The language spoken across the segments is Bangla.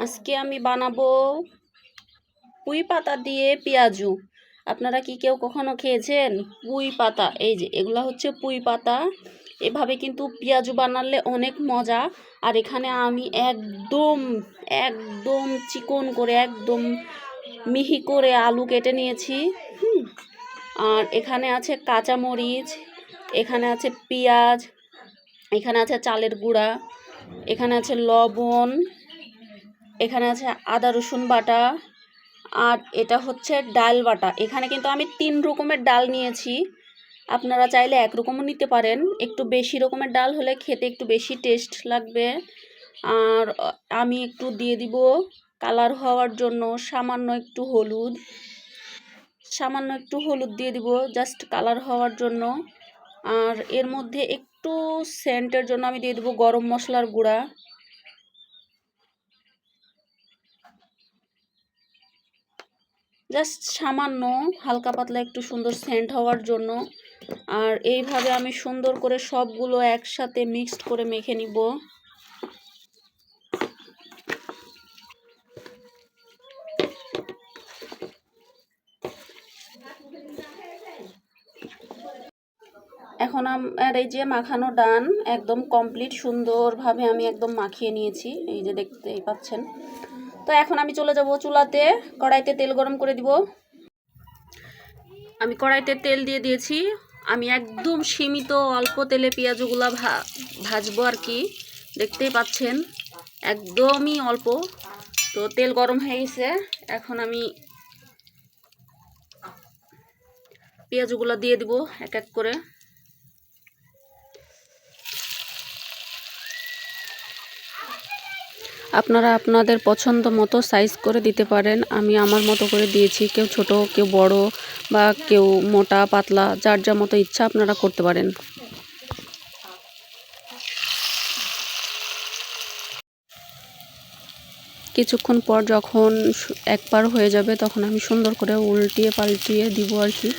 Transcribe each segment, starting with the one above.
আজকে আমি বানাবো পুঁই পাতা দিয়ে পেঁয়াজু। আপনারা কি কেউ কখনো খেয়েছেন? পুঁই পাতা, এই যে, এগুলা হচ্ছে পুঁই পাতা। এভাবে কিন্তু পেঁয়াজু বানালে অনেক মজা। আর এখানে আমি একদম একদম চিকন করে, একদম মিহি করে আলু কেটে নিয়েছি। আর এখানে আছে কাঁচামরিচ, এখানে আছে পেঁয়াজ, এখানে আছে চালের গুঁড়া, এখানে আছে লবণ। এখানে আছে আদা, রসুন বাটা আর এটা হচ্ছে ডাল বাটা। এখানে কিন্তু আমি তিন রকমের ডাল নিয়েছি। আপনারা চাইলে এক রকমও নিতে পারেন। একটু বেশি রকমের ডাল হলে খেতে একটু বেশি টেস্ট লাগবে। আর আমি একটু দিয়ে দিব কালার হওয়ার জন্য সামান্য একটু হলুদ। সামান্য একটু হলুদ দিয়ে দিব জাস্ট কালার হওয়ার জন্য। আর এর মধ্যে একটু সেন্টের জন্য আমি দিয়ে দেবো গরম মশলার গুঁড়া। জাস্ট সামান্য, হালকা পাতলা একটু সুন্দর সেন্ট হওয়ার জন্য। আর এইভাবে আমি সুন্দর করে সবগুলো একসাথে মিক্সড করে মেখে নিব। এখন আমার এই যে মাখানো ডান, একদম কমপ্লিট সুন্দরভাবে আমি একদম মাখিয়ে নিয়েছি। এই যে দেখতেই পাচ্ছেন। তো এখন আমি চলে যাব চুলাতে। কড়াইতে তেল গরম করে দিব। আমি কড়াইতে তেল দিয়ে দিয়েছি। আমি একদম সীমিত অল্প তেলে পেঁয়াজগুলো ভাজবো আর কি। দেখতেই পাচ্ছেন, একদমই অল্প। তো তেল গরম হয়ে গেছে। এখন আমি পেঁয়াজগুলো দিয়ে দিব এক এক করে। আপনারা আপনাদের পছন্দ মতো সাইজ করে দিতে পারেন। আমি আমার মতো করে দিয়েছি। কেউ ছোট, কেউ বড় বা কেউ মোটা, পাতলা, যার যা মতো ইচ্ছা আপনারা করতে পারেন। কিছুক্ষণ পর যখন এক পার হয়ে যাবে, তখন আমি সুন্দর করে উল্টিয়ে পাল্টিয়ে দিব আর কি।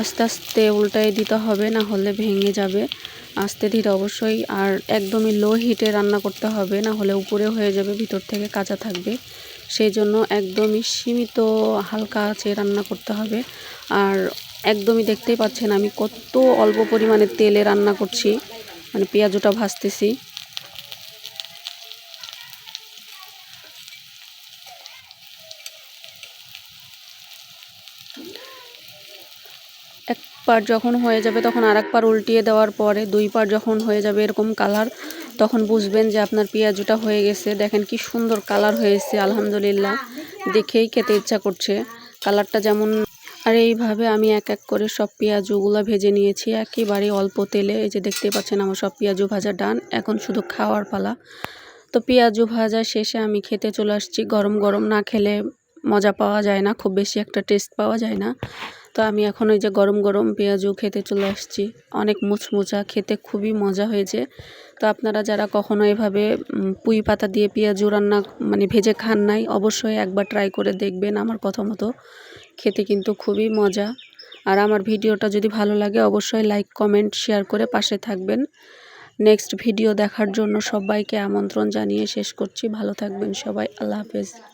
আস্তে আস্তে উল্টাই দিতে হবে, না হলে ভেঙে যাবে। আস্তে ধীরে অবশ্যই, আর একদমই লো হিটে রান্না করতে হবে, না হলে উপরে হয়ে যাবে, ভিতর থেকে কাঁচা থাকবে। সেই জন্য একদমই সীমিত হালকা আছে রান্না করতে হবে। আর একদমই দেখতেই পাচ্ছেন আমি কত অল্প পরিমাণে তেলে রান্না করছি মানে পেঁয়াজটা ভাজতেছি এক পার যখন হয়ে যাবে তখন আর পার উল্টিয়ে দেওয়ার পরে দুই পার যখন হয়ে যাবে এরকম কালার, তখন বুঝবেন যে আপনার পেঁয়াজুটা হয়ে গেছে। দেখেন কি সুন্দর কালার হয়েছে, আলহামদুলিল্লাহ। দেখেই খেতে ইচ্ছা করছে। কালারটা যেমন আর এইভাবে আমি এক এক করে সব পেঁয়াজুগুলো ভেজে নিয়েছি। একেবারে অল্প তেলে। এই যে দেখতে পাচ্ছেন আমার সব পেঁয়াজু ভাজা ডান। এখন শুধু খাওয়ার পালা। তো পেঁয়াজু ভাজা শেষে আমি খেতে চলে আসছি। গরম গরম না খেলে মজা পাওয়া যায় না। খুব বেশি একটা টেস্ট পাওয়া যায় না। তো আমি এখন ওই যে গরম গরম পেঁয়াজু খেতে চলে আসছি। অনেক মুচমুচা, খেতে খুবই মজা হয়েছে। তো আপনারা যারা কখনো এভাবে পুঁই পাতা দিয়ে পেঁয়াজু রান্না মানে ভেজে খান নাই, অবশ্যই একবার ট্রাই করে দেখবেন আমার কথা মতো। খেতে কিন্তু খুবই মজা। আর আমার ভিডিওটা যদি ভালো লাগে, অবশ্যই লাইক কমেন্ট শেয়ার করে পাশে থাকবেন। নেক্সট ভিডিও দেখার জন্য সবাইকে আমন্ত্রণ জানিয়ে শেষ করছি। ভালো থাকবেন সবাই। আল্লাহ হাফেজ।